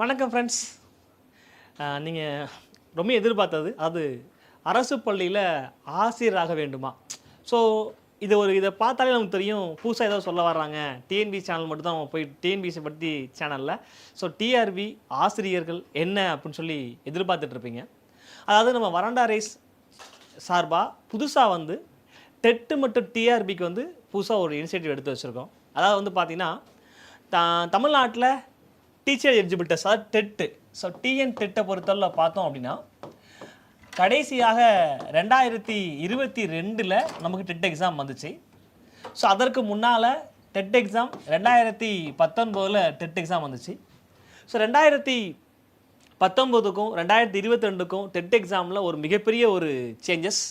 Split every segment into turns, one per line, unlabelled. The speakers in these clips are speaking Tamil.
வணக்கம் ஃப்ரெண்ட்ஸ் நீங்கள் ரொம்ப எதிர்பார்த்தது. அது அரசு பள்ளியில் ஆசிரியராக வேண்டுமா? ஸோ இது ஒரு இதை பார்த்தாலே நமக்கு தெரியும். புதுசாக ஏதோ சொல்ல வர்றாங்க. டிஎன்பி சேனல் மட்டும் தான் போய் டிஎன்பிசி பற்றி சேனலில் ஸோ டிஆர்பி ஆசிரியர்கள் என்ன அப்படின்னு சொல்லி எதிர்பார்த்துட்ருப்பீங்க அதாவது நம்ம வராண்டா ரேஸ் சார்பாக புதுசாக வந்து டெட்டு மற்றும் டிஆர்பிக்கு வந்து புதுசாக ஒரு இனிஷியேட்டிவ் எடுத்து வச்சுருக்கோம். அதாவது வந்து பார்த்திங்கன்னா த தமிழ்நாட்டில் டீச்சர் எலிஜிபிள் டெஸ்ட் அதாவது டெட்டு ஸோ டிஎன் டெட்டை பொறுத்தளவில் பார்த்தோம் அப்படின்னா கடைசியாக ரெண்டாயிரத்தி இருபத்தி ரெண்டில் நமக்கு டெட் எக்ஸாம் வந்துச்சு. ஸோ அதற்கு முன்னால் டெட் எக்ஸாம் ரெண்டாயிரத்தி பத்தொன்பதில் டெட் எக்ஸாம் வந்துச்சு. ஸோ ரெண்டாயிரத்தி பத்தொம்போதுக்கும் ரெண்டாயிரத்தி இருபத்தி ரெண்டுக்கும் டெட் எக்ஸாமில் ஒரு மிகப்பெரிய ஒரு சேஞ்சஸ்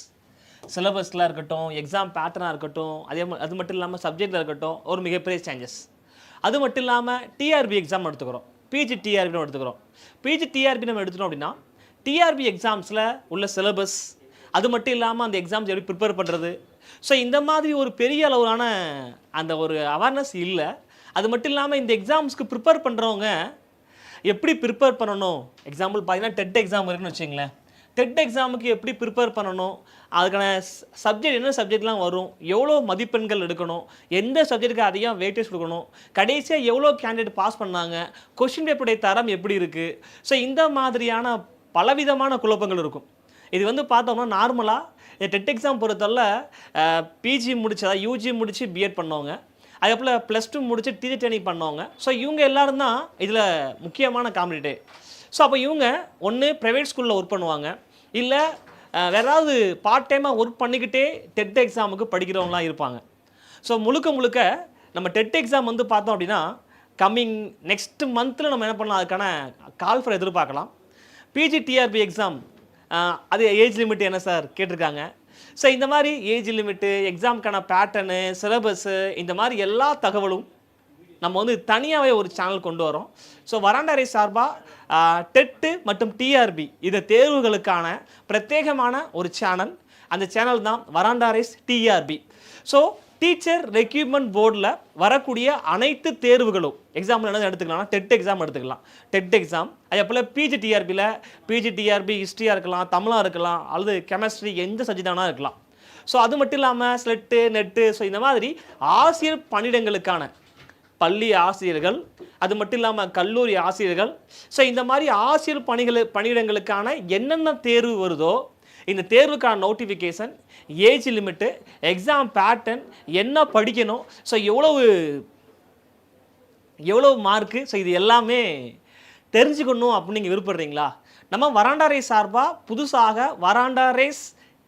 சிலபஸில் இருக்கட்டும் எக்ஸாம் பேட்டர்னாக இருக்கட்டும் அதே அது மட்டும் இல்லாமல் சப்ஜெக்டில் இருக்கட்டும் ஒரு மிகப்பெரிய சேஞ்சஸ் அது மட்டும் இல்லாமல் டிஆர்பி எக்ஸாம் எடுத்துக்கிறோம். பிஜி டிஆர்பின்னு எடுத்துக்கிறோம். பிஜி டிஆர்பி நம்ம எடுத்துட்டோம் அப்படின்னா டிஆர்பி எக்ஸாம்ஸில் உள்ள சிலபஸ் அது மட்டும் இல்லாமல் அந்த எக்ஸாம்ஸ் எப்படி ப்ரிப்பேர் பண்ணுறது ஸோ இந்த மாதிரி ஒரு பெரிய அளவிலான அந்த ஒரு அவேர்னஸ் இல்லை. அது மட்டும் இல்லாமல் இந்த எக்ஸாம்ஸ்க்கு ப்ரிப்பேர் பண்ணுறவங்க எப்படி ப்ரிப்பேர் பண்ணணும்? எக்ஸாம்பிள் பார்த்தீங்கன்னா டெட் எக்ஸாம் இருக்குன்னு வச்சுங்களேன் டெட் எக்ஸாமுக்கு எப்படி ப்ரிப்பேர் பண்ணணும்? அதுக்கான சப்ஜெக்ட் என்ன சப்ஜெக்ட்லாம் வரும்? எவ்வளோ மதிப்பெண்கள் எடுக்கணும்? எந்த சப்ஜெக்ட்டுக்கு அதிகம் வெயிட்டேஜ் கொடுக்கணும்? கடைசியாக எவ்வளோ கேண்டிடேட் பாஸ் பண்ணாங்க? கொஷின் பேப்பருடைய தரம் எப்படி இருக்குது ஸோ இந்த மாதிரியான பலவிதமான குழப்பங்கள் இருக்கும். இது வந்து பார்த்தோம்னா நார்மலாக டெட் எக்ஸாம் பொறுத்தவரை பிஜி முடிச்சு அதாவது யூஜி முடித்து பிஎட் பண்ணவங்க. அதுக்கப்புறம் ப்ளஸ் டூ முடிச்சு டீச்சர் ட்ரைனிங் பண்ணவங்க. ஸோ இவங்க எல்லாரும் தான் இதில் முக்கியமான காம்படிட்டே ஸோ அப்போ இவங்க ஒன்று ப்ரைவேட் ஸ்கூலில் ஒர்க் பண்ணுவாங்க. இல்லை வேற ஏதாவது பார்ட் டைமாக ஒர்க் பண்ணிக்கிட்டே டெட் எக்ஸாமுக்கு படிக்கிறவங்களாம் இருப்பாங்க. ஸோ முழுக்க முழுக்க நம்ம டெட் எக்ஸாம் வந்து பார்த்தோம் அப்படின்னா கம்மிங் நெக்ஸ்ட் மந்தில் நம்ம என்ன பண்ணலாம் அதுக்கான கால் ஃபார் எதிர்பார்க்கலாம். பிஜி டிஆர்பி எக்ஸாம் அது ஏஜ் லிமிட் என்ன சார் கேட்டிருக்காங்க. ஸோ இந்த மாதிரி ஏஜ் லிமிட்டு எக்ஸாமுக்கான பேட்டர்னு சிலபஸ்ஸு இந்த மாதிரி எல்லா தகவலும் நம்ம வந்து தனியாகவே ஒரு சேனல் கொண்டு வரோம். ஸோ வராண்டரை சார்பாக டெட்டு மற்றும் டிஆர்பி இந்த தேர்வுகளுக்கான பிரத்யேகமான ஒரு சேனல் அந்த சேனல் தான் Veranda Race TRB so teacher recruitment போர்டில் வரக்கூடிய அனைத்து தேர்வுகளும் எக்ஸாம்பிள் என்ன எடுத்துக்கலாம் டெட் எக்ஸாம் எடுத்துக்கலாம். டெட் எக்ஸாம் அதே போல் பிஜி டிஆர்பியில் பிஜி டிஆர்பி ஹிஸ்ட்ரியாக இருக்கலாம் தமிழாக இருக்கலாம் அல்லது கெமிஸ்ட்ரி எந்த சப்ஜெக்ட் இருக்கலாம். ஸோ அது மட்டும் இல்லாமல் ஸ்லெட்டு நெட்டு ஸோ இந்த மாதிரி ஆசிரியர் பணியிடங்களுக்கான பள்ளி ஆசிரியர்கள் அது மட்டும் இல்லாமல் கல்லூரி ஆசிரியர்கள். ஸோ இந்த மாதிரி ஆசிரியர் பணிகள் பணியிடங்களுக்கான என்னென்ன தேர்வு வருதோ இந்த தேர்வுக்கான notification age limit exam pattern என்ன படிக்கணும் ஸோ எவ்வளவு எவ்வளவு மார்க்கு ஸோ இது எல்லாமே தெரிஞ்சுக்கணும் அப்படின்னு நீங்கள் விருப்பப்படுறீங்களா? நம்ம வராண்டா ரேஸ் சார்பாக புதுசாக வராண்டா ரேஸ்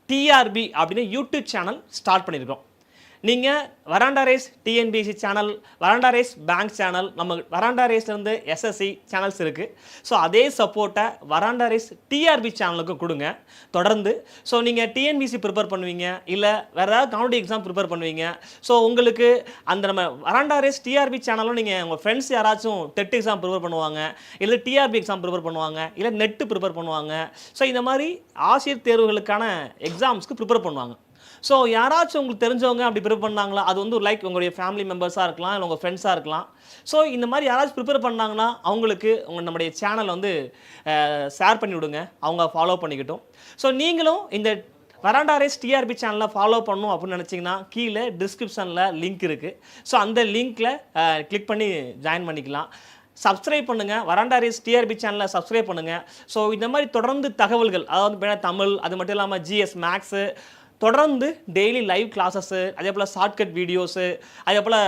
டிஆர்பி அப்படின்னு யூடியூப் சேனல் ஸ்டார்ட் பண்ணியிருக்கோம். நீங்கள் Veranda Race TNPSC channel Veranda Race bank channel நம்ம வராண்டா ரேஸ்லேருந்து எஸ்எஸ்சி சேனல்ஸ் இருக்குது ஸோ அதே சப்போர்ட்டை வராண்டா ரேஸ் டிஆர்பி சேனலுக்கும் கொடுங்க. தொடர்ந்து. ஸோ நீங்கள் டிஎன்பிசி ப்ரிப்பேர் பண்ணுவீங்க. இல்லை வேறு ஏதாவது காமெடி எக்ஸாம் ப்ரிப்பேர் பண்ணுவீங்க. ஸோ உங்களுக்கு அந்த நம்ம வராண்டா ரேஸ் டிஆர்பி சேனலும் நீங்கள் உங்கள் ஃப்ரெண்ட்ஸ் யாராச்சும் டெட் எக்ஸாம் ப்ரிப்பேர் பண்ணுவாங்க. இல்லை டிஆர்பி எக்ஸாம் ப்ரிப்பேர் பண்ணுவாங்க. இல்லை நெட்டு ப்ரிப்பேர் பண்ணுவாங்க. ஸோ இந்த மாதிரி ஆசிரியர் தேர்வுகளுக்கான எக்ஸாம்ஸ்க்கு ப்ரிப்பேர் பண்ணுவாங்க. ஸோ யாராச்சும் உங்களுக்கு தெரிஞ்சவங்க அப்படி ப்ரிப்பேர் பண்ணாங்களா அது வந்து லைக் உங்களுடைய ஃபேமிலி மெம்பர்ஸாக இருக்கலாம் இல்லை உங்கள் ஃப்ரெண்ட்ஸாக இருக்கலாம். ஸோ இந்த மாதிரி யாராச்சும் ப்ரிப்பேர் பண்ணாங்கன்னா அவங்களுக்கு உங்கள் நம்முடைய சேனலை வந்து ஷேர் பண்ணி விடுங்க. அவங்க ஃபாலோ பண்ணிக்கிட்டும். ஸோ நீங்களும் இந்த வராண்டா ரேஸ் டிஆர்பி சேனலை ஃபாலோ பண்ணணும் அப்படின்னு நினச்சிங்கன்னா கீழே டிஸ்கிரிப்ஷனில் லிங்க் இருக்குது ஸோ அந்த லிங்க்கில் கிளிக் பண்ணி ஜாயின் பண்ணிக்கலாம். சப்ஸ்கிரைப் பண்ணுங்கள் வராண்டா ரேஸ் டிஆர்பி சேனலை சப்ஸ்கிரைப் பண்ணுங்கள் ஸோ இந்த மாதிரி தொடர்ந்து தகவல்கள் அதாவது தமிழ் அது மட்டும் இல்லாமல் ஜிஎஸ் மேக்ஸு தொடர்ந்து டெய்லி லைவ் கிளாஸஸ்ஸு அதே போல் ஷார்ட்கட் வீடியோஸு அதே போல்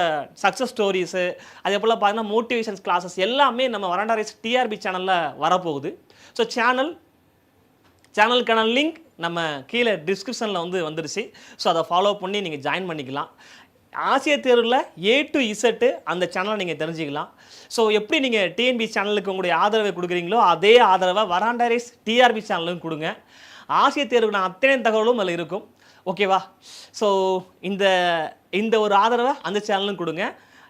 சக்ஸஸ் ஸ்டோரிஸு அதே போல் பார்த்தீங்கன்னா மோட்டிவேஷன்ஸ் கிளாஸஸ் எல்லாமே நம்ம வராண்டாரிஸ் டிஆர்பி சேனலில் வரப்போகுது. ஸோ சேனல் சேனலுக்கான லிங்க் நம்ம கீழே டிஸ்கிரிப்ஷனில் வந்து வந்துருச்சு. ஸோ அதை ஃபாலோ பண்ணி நீங்கள் ஜாயின் பண்ணிக்கலாம். ஆசிய தேர்வில் ஏ டு இசட்டு அந்த சேனலை நீங்கள் தெரிஞ்சுக்கலாம். ஸோ எப்படி நீங்கள் டிஎன்பி சேனலுக்கு உங்களுடைய ஆதரவை கொடுக்குறீங்களோ அதே ஆதரவை வராண்டாரிஸ் டிஆர்பி சேனலுக்கும் கொடுங்க. ஆசிய தேர்வுக்கான அத்தனை தகவலும் அதில் இருக்கும். ஓகேவா ஸோ இந்த இந்த ஒரு ஆதரவை அந்த சேனலும் கொடுங்க.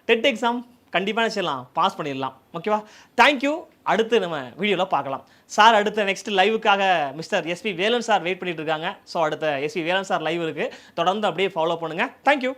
டெட் எக்ஸாம் கண்டிப்பாக செய்யலாம்? பாஸ் பண்ணிடலாம். ஓகேவா தேங்க்யூ அடுத்து நம்ம வீடியோவில் பார்க்கலாம். சார் அடுத்த next லைவுக்காக mister SP Velan sir wait பண்ணிட்டு இருக்காங்க. ஸோ அடுத்த எஸ்பி வேலன் சார் லைவ் இருக்குது தொடர்ந்து அப்படியே ஃபாலோ பண்ணுங்கள் தேங்க்யூ